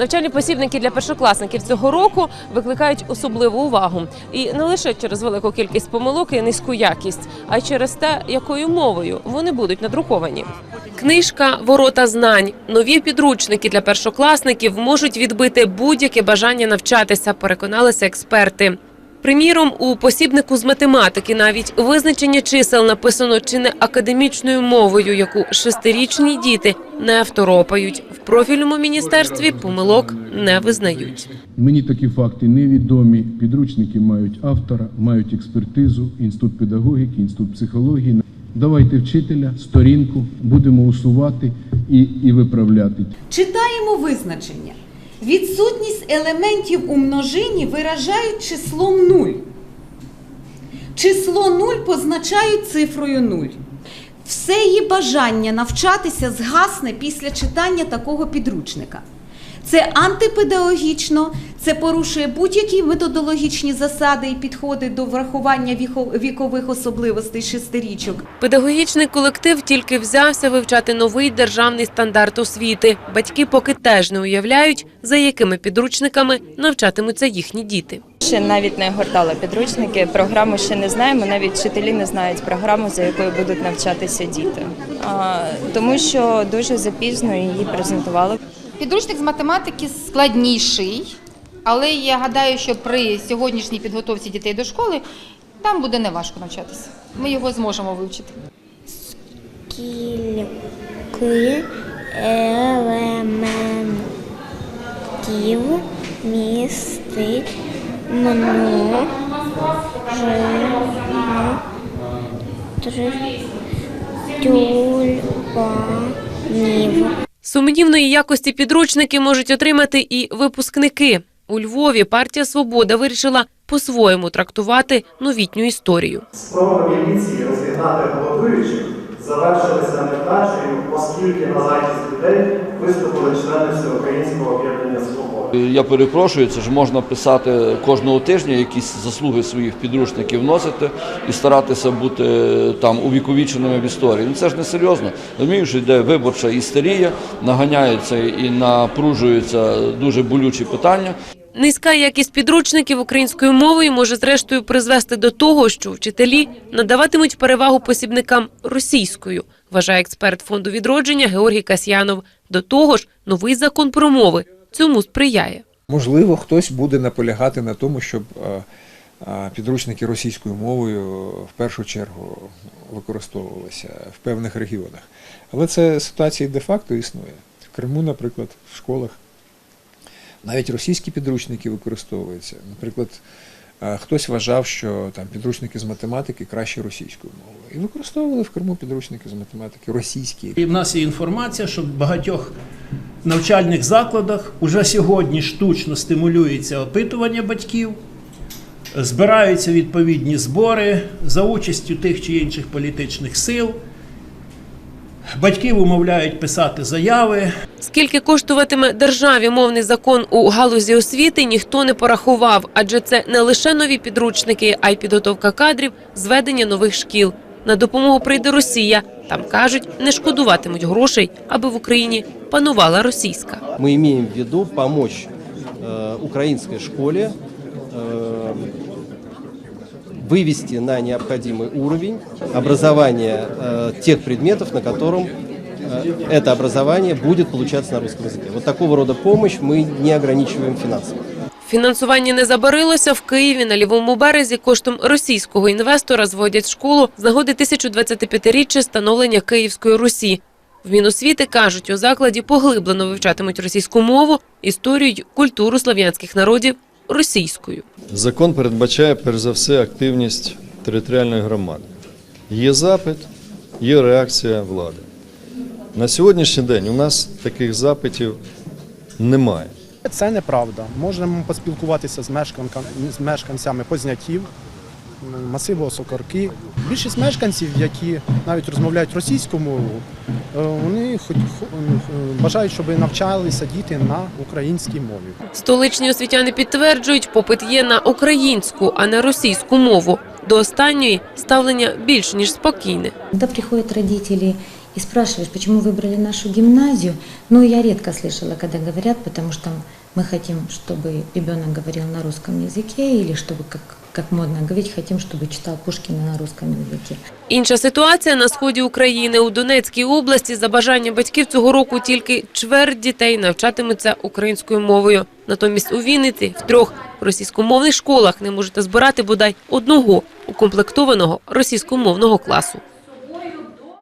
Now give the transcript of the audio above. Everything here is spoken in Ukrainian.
Навчальні посібники для першокласників цього року викликають особливу увагу. І не лише через велику кількість помилок і низьку якість, а й через те, якою мовою вони будуть надруковані. Книжка Ворота знань. Нові підручники для першокласників можуть відбити будь-яке бажання навчатися, переконалися експерти. Приміром, у посібнику з математики навіть визначення чисел написано чи не академічною мовою, яку шестирічні діти не второпають. В профільному міністерстві помилок не визнають. Мені такі факти невідомі. Підручники мають автора, мають експертизу, інститут педагогіки, інститут психології. Давайте вчителя, сторінку, будемо усувати і, і виправляти. Читаємо визначення. Відсутність елементів у множині виражають числом 0. Число 0 позначають цифрою 0. Все її бажання навчатися згасне після читання такого підручника. Це антипедагогічно, це порушує будь-які методологічні засади і підходи до врахування вікових особливостей шестирічок. Педагогічний колектив тільки взявся вивчати новий державний стандарт освіти. Батьки поки теж не уявляють, за якими підручниками навчатимуться їхні діти. Ще навіть не гортала підручники, програму ще не знаємо. Навіть вчителі не знають програму, за якою будуть навчатися діти. А, тому що дуже запізно її презентували. Підручник з математики складніший, але я гадаю, що при сьогоднішній підготовці дітей до школи там буде неважко навчатися. Ми його зможемо вивчити. Скільки елементів містить тюльпанів? Сумнівної якості підручники можуть отримати і випускники. У Львові партія Свобода вирішила по-своєму трактувати новітню історію. Спроби міліції розігнати голодуючих завершилися невдачею, оскільки на захист людей виступили члени Всеукраїнського об'єднання «Свобода». Я перепрошую, це ж можна писати кожного тижня, якісь заслуги своїх підручників вносити і старатися бути е, там увіковіченими в історії. Ну це ж не серйозно. Розумію, що йде виборча істерія, наганяються і напружуються дуже болючі питання. Низька якість підручників українською мовою може зрештою призвести до того, що вчителі надаватимуть перевагу посібникам російською, вважає експерт фонду відродження Георгій Касьянов. До того ж, новий закон про мови цьому сприяє. Можливо, хтось буде наполягати на тому, щоб е, е, підручники російською мовою в першу чергу використовувалися в певних регіонах. Але це ситуація де-факто існує. В Криму, наприклад, в школах навіть російські підручники використовуються. Наприклад, е, хтось вважав, що там підручники з математики краще російською мовою. І використовували в Криму підручники з математики російські. І в нас є інформація, що в багатьох навчальних закладах уже сьогодні штучно стимулюється опитування батьків, збираються відповідні збори за участю тих чи інших політичних сил. Батьків умовляють писати заяви. Скільки коштуватиме державі мовний закон у галузі освіти, ніхто не порахував, адже це не лише нові підручники, а й підготовка кадрів, зведення нових шкіл. На допомогу прийде Росія. Там кажуть, не шкодуватимуть грошей, аби в Україні панувала російська. Мы имеем в виду помочь э, украинской школе э, вывести на необходимый уровень образование э, тех предметов, на котором э, это образование будет получаться на русском языке. Вот такого рода помощь мы не ограничиваем финансово. Фінансування не забарилося в Києві на лівому березі. Коштом російського інвестора зводять школу з нагоди 1025-річчя становлення Київської Русі. В Міносвіти кажуть, у закладі поглиблено вивчатимуть російську мову, історію й культуру слов'янських народів російською. Закон передбачає перш за все активність територіальної громади. Є запит, є реакція влади. На сьогоднішній день у нас таких запитів немає. Це неправда. Можемо поспілкуватися з, мешканками, з мешканцями Позняків, м, масиву Осокорки. Більшість мешканців, які навіть розмовляють російською мовою, е, вони хоч хо- е, бажають, щоб навчалися діти на українській мові. Столичні освітяни підтверджують, попит є на українську, а не російську мову. До останньої ставлення більш ніж спокійне. Когда приходят родители и спрашиваешь, почему выбрали нашу гимназию. Ну, я редко слышала, когда говорят, потому что мы хотим, чтобы ребенок говорил на русском языке, или чтобы, как, как модно говорить, хотим, чтобы читал Пушкина на русском языке. Інша ситуація на сході України у Донецькій області. За бажання батьків цього року тільки чверть дітей навчатимуться українською мовою. Натомість у Вінниці в трьох російськомовних школах не можете збирати бодай одного укомплектованого російськомовного класу.